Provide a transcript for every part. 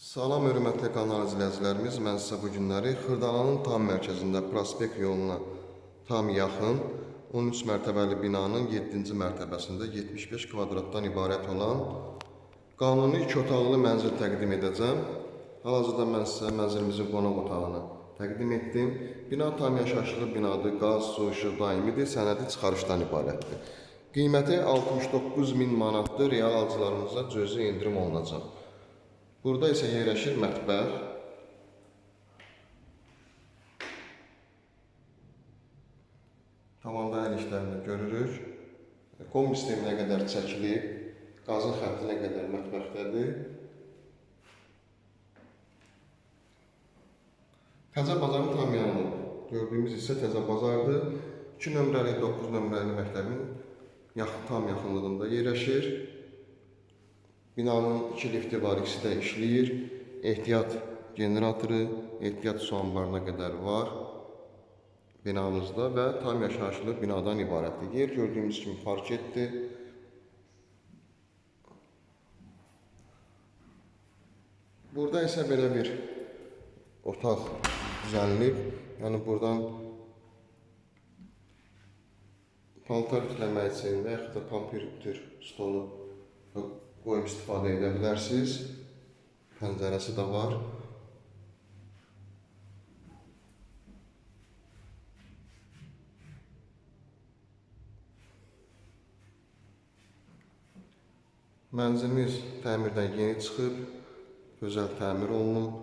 Salam hörmətli kanal izləyicilərimiz, mən sizə bu günləri Xırdalanın tam mərkəzində prospekt yoluna tam yaxın 13 mərtəbəli binanın 7-ci mərtəbəsində 75 kvadratdan ibarət olan qanuni 2 otaqlı mənzil təqdim edəcəm. Hal-hazırda mən sizə mənzilimizin qonaq otağını təqdim etdim. Bina tam yaşayışlı binadır, qaz, su, işıq daimidir, sənədi çıxarışdan ibarətdir. Qiyməti 69 min manatdır, real alıcılarımıza cüzi indirim olunacaq. Burada isə yerləşir mətbəx. Tavanda əl işlərini görürük. Kombi sisteminə qədər çəkilib, qazın xəttinə qədər mətbəxdədir. Təzə bazarın tam yanı. Gördüyümüz isə təzə bazardır. 2 nömrəli, 9 nömrəli məktəbin yaxın tam yaxınlığında yerləşir. Binanın iki lifti var, ikisi də işləyir. Ehtiyat generatoru, ehtiyat su anbarına qədər var binamızda və tam yaşayışlı binadan ibarətdir. Yer gördüyümüz kimi parketdir. Burada isə belə bir otaq düzənlib. Yəni buradan paltar ütləmək üçün və yaxud da kompüter stolu qoyub istifadə edə bilərsiniz. Pəncərəsi də var. Mənzilimiz təmirdən yeni çıxıb, gözəl təmir olunub.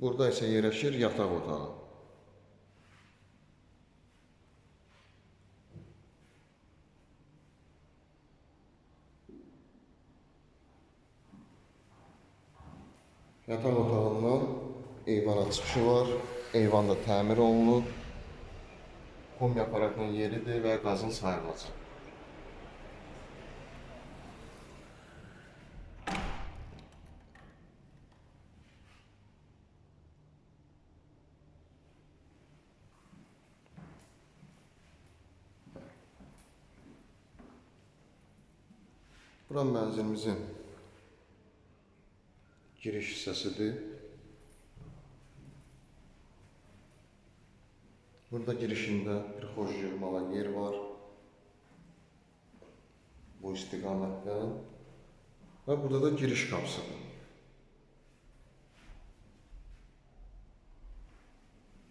Burada isə yerləşir yataq otağı. Yataq otağından eyvana çıxışı var. Eyvan da təmir olunub. Kombi aparatının yeridir və qazın sayılacaq. Bura mənzilimizin giriş hissəsidir. Burada girişində bir xoş yığmalı yer var. Bu istiqamətdən. Və burada da giriş qapısıdır.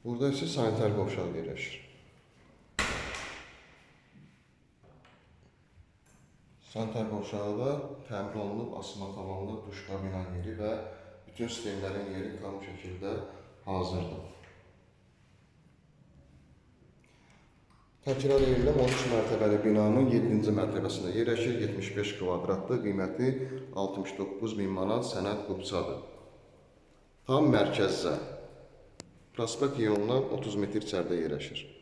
Burada isə sanitar qovşaq yerləşir. Sanitar qovşağı da təmir olunub, asma tavanlı duş kabinan yeri və bütün sistemlərin yeri tam şəkildə hazırdır. Təkrar edirəm 13 mərtəbəli binanın 7-ci mərtəbəsində yerləşir 75 kvadratlı, qiyməti 69 min manat sənəd qubçadır. Tam mərkəzdə Prospekt yolundan 30 metr içəridə yerləşir.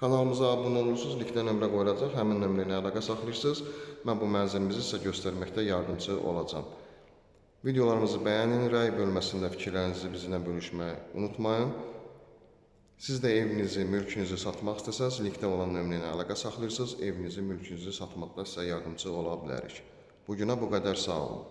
Kanalımıza abunə olursunuz, linkdə nömrə qoyulacaq, həmin nömrə ilə əlaqə saxlayırsınız. Mən bu mənzilimizi sizə göstərməkdə yardımcı olacağam. Videolarımızı bəyənin, rəy bölməsində fikirlərinizi bizimlə bölüşməyi unutmayın. Siz də evinizi, mülkünüzü satmaq istəsəz, linkdə olan nömrə ilə əlaqə saxlayırsınız, evinizi, mülkünüzü satmaqda sizə yardımcı ola bilərik. Bu günə bu qədər sağ olun.